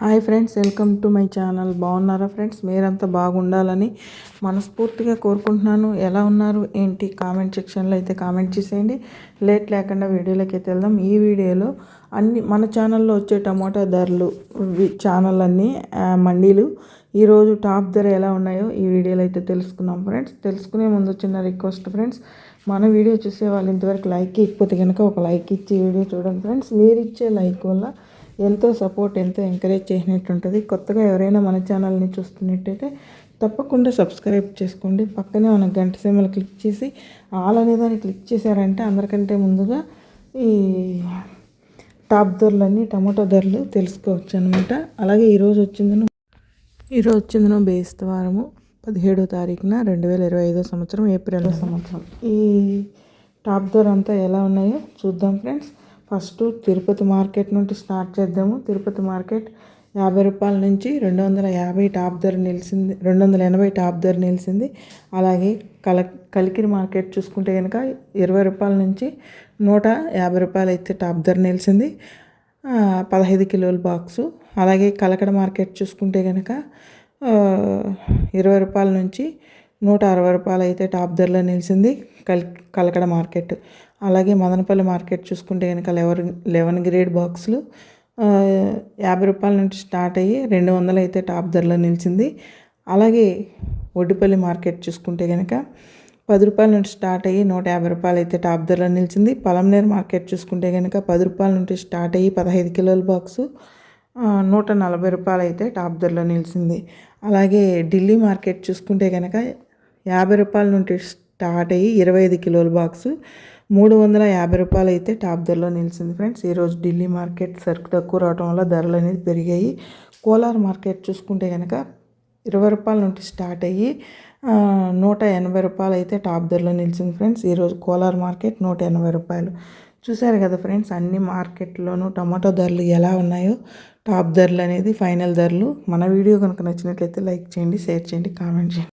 Hi friends welcome to my channel. బాగున్నారా friends? మీరంతా బాగుండాలని మనస్ఫూర్తిగా కోరుకుంటున్నాను. ఎలా ఉన్నారు? ఏంటి? కామెంట్ సెక్షన్లో అయితే కామెంట్ చేసేయండి. లేట్ లేకుండా వీడియోలోకి అయితే వెళ్దాం. ఈ వీడియోలో అన్ని మన ఛానల్లో వచ్చే టమాటా ధరలు ఛానల్ అన్నీ మండీలు ఈరోజు టాప్ ధర ఎలా ఉన్నాయో ఈ వీడియోలో అయితే తెలుసుకుందాం ఫ్రెండ్స్. తెలుసుకునే ముందు చిన్న రిక్వెస్ట్ ఫ్రెండ్స్. మన వీడియో చూసే వాళ్ళు ఇంతవరకు లైక్ ఇకపోతే కనుక ఒక లైక్ ఇచ్చి వీడియో చూడండి ఫ్రెండ్స్. మీరు ఇచ్చే లైక్ వల్ల ఎంతో సపోర్ట్ ఎంతో ఎంకరేజ్ చేసినట్టు ఉంటుంది కొత్తగా ఎవరైనా మన ఛానల్ని చూస్తున్నట్టయితే తప్పకుండా సబ్స్క్రైబ్ చేసుకోండి. పక్కనే మన గంట సిమ్మలు క్లిక్ చేసి ఆల్ అనే దాన్ని క్లిక్ చేశారంటే అందరికంటే ముందుగా ఈ టాప్ ధరలన్నీ టమాటో ధరలు తెలుసుకోవచ్చు అనమాట అలాగే ఈరోజు వచ్చిందను ఈరోజు వచ్చిందను బేస్తవారము పదిహేడో తారీఖున రెండు వేల ఇరవై ఐదో సంవత్సరం ఏప్రిల్. సంవత్సరం. ఈ టాప్ ధర అంతా ఎలా ఉన్నాయో చూద్దాం ఫ్రెండ్స్. ఫస్ట్ తిరుపతి మార్కెట్ నుండి స్టార్ట్ చేద్దాము. తిరుపతి మార్కెట్ యాభై రూపాయల నుంచి రెండు వందల యాభై టాప్ ధర నిలిచింది రెండు వందల ఎనభై టాప్ ధర నిలిచింది అలాగే కల కలికిరి మార్కెట్ చూసుకుంటే కనుక ఇరవై రూపాయల నుంచి నూట యాభై రూపాయలు అయితే టాప్ ధర నిలిచింది పదహైదు కిలోల బాక్సు. అలాగే కలకడ మార్కెట్ చూసుకుంటే కనుక ఇరవై రూపాయల నుంచి నూట అరవై రూపాయలు అయితే టాప్ ధరలో నిలిచింది కల్ కలకడ మార్కెట్. అలాగే మదనపల్లి మార్కెట్ చూసుకుంటే కనుక లెవెన్ లెవెన్ గ్రేడ్ బాక్సులు యాభై రూపాయల నుంచి స్టార్ట్ అయ్యి రెండు వందలు అయితే టాప్ ధరలో నిలిచింది. అలాగే ఒడ్డుపల్లి మార్కెట్ చూసుకుంటే కనుక పది రూపాయల నుంచి స్టార్ట్ అయ్యి నూట యాభై రూపాయలు అయితే టాప్ ధరలో నిలిచింది. పలంనేర్ మార్కెట్ చూసుకుంటే కనుక పది రూపాయల నుంచి స్టార్ట్ అయ్యి పదహైదు కిలోల బాక్సు నూట నలభై రూపాయలు అయితే టాప్ ధరలో నిలిచింది. అలాగే ఢిల్లీ మార్కెట్ చూసుకుంటే కనుక యాభై రూపాయల నుండి స్టార్ట్ అయ్యి ఇరవై ఐదు కిలోల బాక్స్ మూడు వందల యాభై రూపాయలు అయితే టాప్ ధరలో నిలిచింది ఫ్రెండ్స్. ఈరోజు ఢిల్లీ మార్కెట్ సరుకు తక్కువ రావడం వల్ల ధరలు అనేది పెరిగాయి. కోలార్ మార్కెట్ చూసుకుంటే కనుక ఇరవై రూపాయల నుండి స్టార్ట్ అయ్యి నూట ఎనభై రూపాయలు అయితే టాప్ ధరలో నిలిచింది ఫ్రెండ్స్. ఈరోజు కోలార్ మార్కెట్ నూట ఎనభై రూపాయలు. చూసారు కదా ఫ్రెండ్స్ అన్ని మార్కెట్లోనూ టమాటో ధరలు ఎలా ఉన్నాయో టాప్ ధరలు అనేది ఫైనల్ ధరలు. మన వీడియో కనుక నచ్చినట్లయితే లైక్ చేయండి షేర్ చేయండి కామెంట్ చేయండి.